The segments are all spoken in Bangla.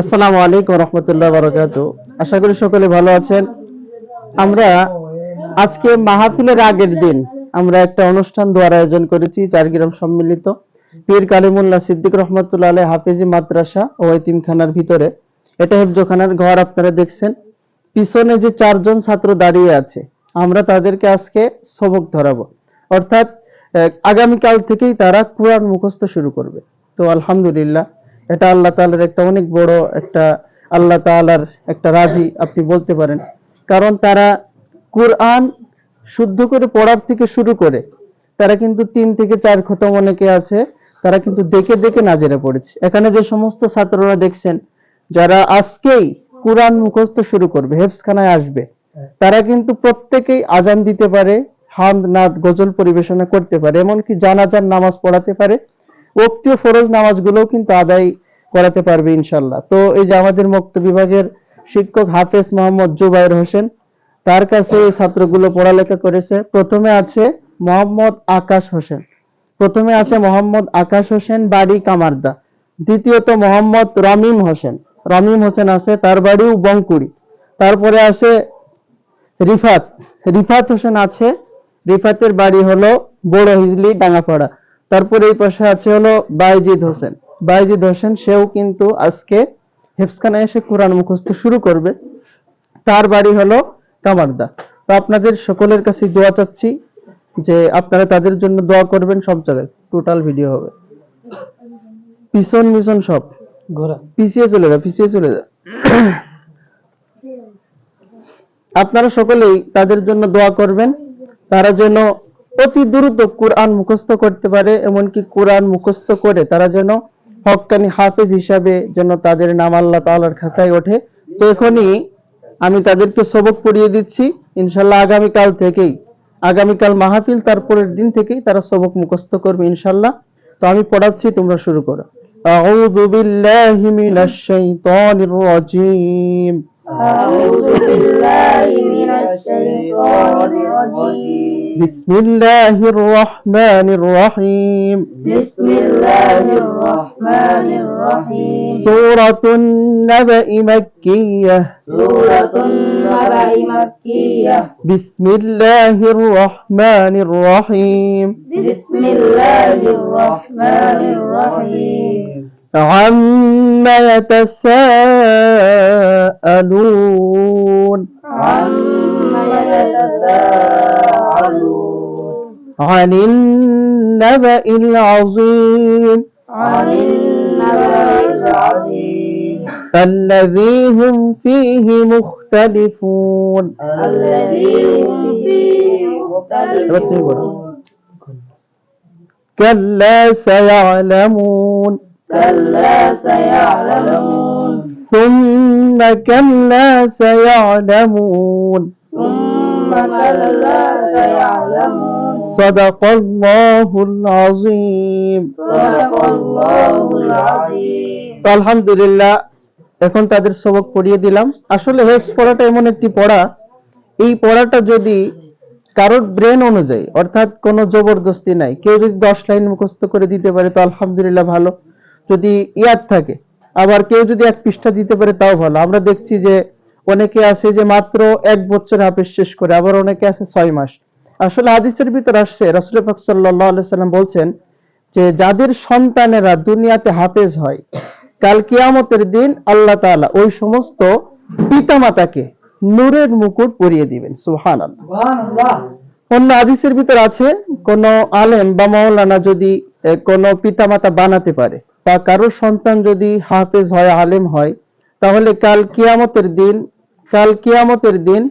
আসসালামু আলাইকুম রহমতুল্লাহ বারকাতু। আশা করি সকলে ভালো আছেন। আমরা আজকে মাহফিলের আগের দিন আমরা একটা অনুষ্ঠান আয়োজন করেছি চারগ্রাম সম্মিলিত। পীর কালিমুল্লাহ সিদ্দিক রহমতুল্লাহ আলাই হাফিজি মাদ্রাসা ও এতিমখানার ভিতরে। এটা হেফজোখানার ঘর, আপনারা দেখছেন। পিছনে যে চারজন ছাত্র দাঁড়িয়ে আছে, আমরা তাদেরকে আজকে সবক ধরাবো। অর্থাৎ আগামীকাল থেকেই তারা কোরআন মুখস্থ শুরু করবে। তো আলহামদুলিল্লাহ এটা আল্লাহ তাআলার একটা অনেক বড় একটা, আল্লাহ তাআলার একটা রাজি আপনি বলতে পারেন। কারণ তারা কোরআন শুদ্ধ করে পড়ার থেকে শুরু করে, তারা কিন্তু তিন থেকে চার খতম অনেকে আছে, তারা কিন্তু দেখে দেখে নাজেরে পড়েছে। এখানে যে সমস্ত ছাত্ররা দেখছেন, যারা আজকেই কোরআন মুখস্থ শুরু করবে হেফসখানায় আসবে, তারা কিন্তু প্রত্যেকেই আজান দিতে পারে হামদ নাদ গজল পরিবেশনা করতে পারে, এমনকি জানাজার নামাজ পড়াতে পারে। ওক্তীয় ফরজ নামাজগুলোও কিন্তু আদায় করাতে পারবে ইনশাল্লাহ তো এই যে আমাদের মুক্ত বিভাগের শিক্ষক হাফেজ মোহাম্মদ জুবাইর হোসেন, তার কাছে এই ছাত্রগুলো পড়ালেখা করেছে। প্রথমে আছে মোহাম্মদ আকাশ হোসেন। প্রথমে আছে মোহাম্মদ আকাশ হোসেন বাড়ি কামারদা। দ্বিতীয়ত মোহাম্মদ রমিম হোসেন। রমিম হোসেন আছে তার বাড়িও বঙ্কুড়ি তারপরে আছে রিফাত। রিফাত হোসেন আছে, রিফাতের বাড়ি হলো বড় হিজলি, ডাঙ্গাপাড়া। তারপরে এই পাশে আছে হলো বাইজিদ হোসেন। বাইজিদ হোসেন সেও কিন্তু আজকে হেফসখানায় এসে কোরআন মুখস্থ শুরু করবে। তার বাড়ি হলো কামারদা। তো আপনাদের সকলের কাছে দোয়া চাচ্ছি যে আপনারা তাদের জন্য দোয়া করবেন সব জায়গায়। টোটাল ভিডিও হবে। পিছন মিশন সব। ঘোরা। পিছিয়ে চলে যা পিছিয়ে চলে যা। আপনারা সকলেই তাদের জন্য দোয়া করবেন। তারা যেন অতি দ্রুত কোরআন মুখস্থ করতে পারে এমনকি কোরআন মুখস্থ করে তারা যেন হক্কানি হাফেজ হিসাবে যেন তাদের নাম আল্লাহ তাআলার খাতায় ওঠে তো এখনই আমি তাদেরকে সবক পড়িয়ে দিচ্ছি ইনশাল্লাহ আগামীকাল থেকেই আগামীকাল মাহফিল তারপরের দিন থেকেই তারা সবক মুখস্থ করবে ইনশাল্লাহ তো আমি পড়াচ্ছি তোমরা শুরু করো أعوذ بالله من الشيطان الرجيم أعوذ بالله من الشيطان الرجيم. بسم الله الرحمن الرحيم. بسم الله الرحمن الرحيم. سورة النبأ مكية. سورة النبأ مكية. بسم الله الرحمن الرحيم. بسم الله الرحمن الرحيم. عما يتساءلون. عما يتساءلون. عن النبأ العظيم. عن النبأ العظيم. الذي هم فيه مختلفون. الذي هم فيه مختلفون. كلا سيعلمون. كلا سيعلمون ثم كلا سيعلمون ثم كلا سيعلمون صدق الله العظيم صدق الله العظيم তো আলহামদুলিল্লাহ এখন তাদের সবক পড়িয়ে দিলাম আসলে হেফস পড়াটা এমন একটি পড়া এই পড়াটা যদি কারোর ব্রেন অনুযায়ী অর্থাৎ কোনো জবরদস্তি নাই কেউ যদি দশ লাইন মুখস্থ করে দিতে পারে তো আলহামদুলিল্লাহ ভালো যদি ইয়াদ থাকে। আবার কেউ যদি এক পৃষ্ঠা দিতে পারে তাও ভালো। আমরা দেখছি যে অনেকে আছে যে মাত্র এক বছর হাফেজ শেষ করে আবার অনেকে আছে ছয় মাস। আসলে হাদিসের ভিতর আসছে রাসুল পাক সাল্লাহ সাল্লাম বলছেন যে যাদের সন্তানেরা দুনিয়াতে হাফেজ হয় কাল কিয়ামতের দিন আল্লাহ তাআলা ওই সমস্ত পিতামাতাকে নূরের মুকুট পরিয়ে দিবেন। সুহান অন্য হাদিসের ভিতর আছে কোন আলেম বা মাওলানা যদি কোন পিতামাতা বানাতে পারে বা কারোর সন্তান যদি হাফেজ হয়, আলেম হয়, তাহলে কাল কিয়ামতের দিন, কাল কিয়ামতের দিন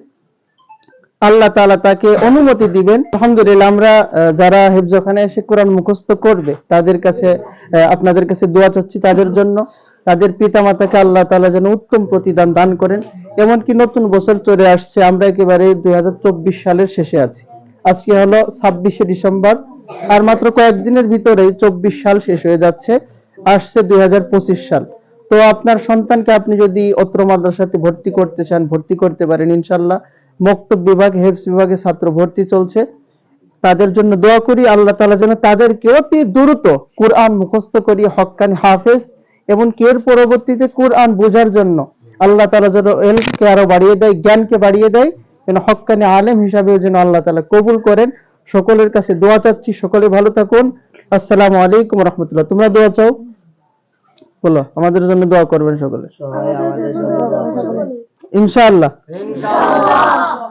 আল্লাহ তাআলা তাকে অনুমতি দিবেন। আলহামদুলিল্লাহ, আমরা যারা হেফজখানে এসে কোরআন মুখস্থ করবে, তাদের কাছে আপনাদের কাছে দোয়া চাচ্ছি তাদের জন্য। তাদের পিতামাতাকে আল্লাহ তাআলা যেন উত্তম প্রতিদান দান করেন। এমনকি নতুন বছর চলে আসছে, আমরা একেবারে দু হাজার চব্বিশ সালের শেষে আছি। আজকে হলো ছাব্বিশে ডিসেম্বর, আর মাত্র কয়েকদিনের ভিতরেই চব্বিশ সাল শেষ হয়ে যাচ্ছে। আসছে দুই হাজার পঁচিশ সাল। তো আপনার সন্তানকে আপনি যদি অত্র মাদ্রাসাতে ভর্তি করতে চান, ভর্তি করতে পারেন ইনশাল্লাহ। মক্তব বিভাগ হেফস বিভাগে ছাত্র ভর্তি চলছে। তাদের জন্য দোয়া করি, আল্লাহ তাআলা যেন তাদেরকে অতি দ্রুত কোরআন মুখস্থ করি, হক্কানি হাফেজ, এমনকি এর পরবর্তীতে কোরআন বোঝার জন্য আল্লাহ তালা যেন এলকে আরও বাড়িয়ে দেয়, জ্ঞানকে বাড়িয়ে দেয়, যেন হক্কানি আলেম হিসাবেও যেন আল্লাহ তালা কবুল করেন। সকলের কাছে দোয়া চাচ্ছি, সকলে ভালো থাকুন। আসসালামু আলাইকুম রহমতুল্লাহ। তোমরা দোয়া চাও? বলো আমাদের জন্য দোয়া করবেন সকলে। সবাই আমাদের জন্য দোয়া করবেন। ইনশাআল্লাহ। ইনশাআল্লাহ।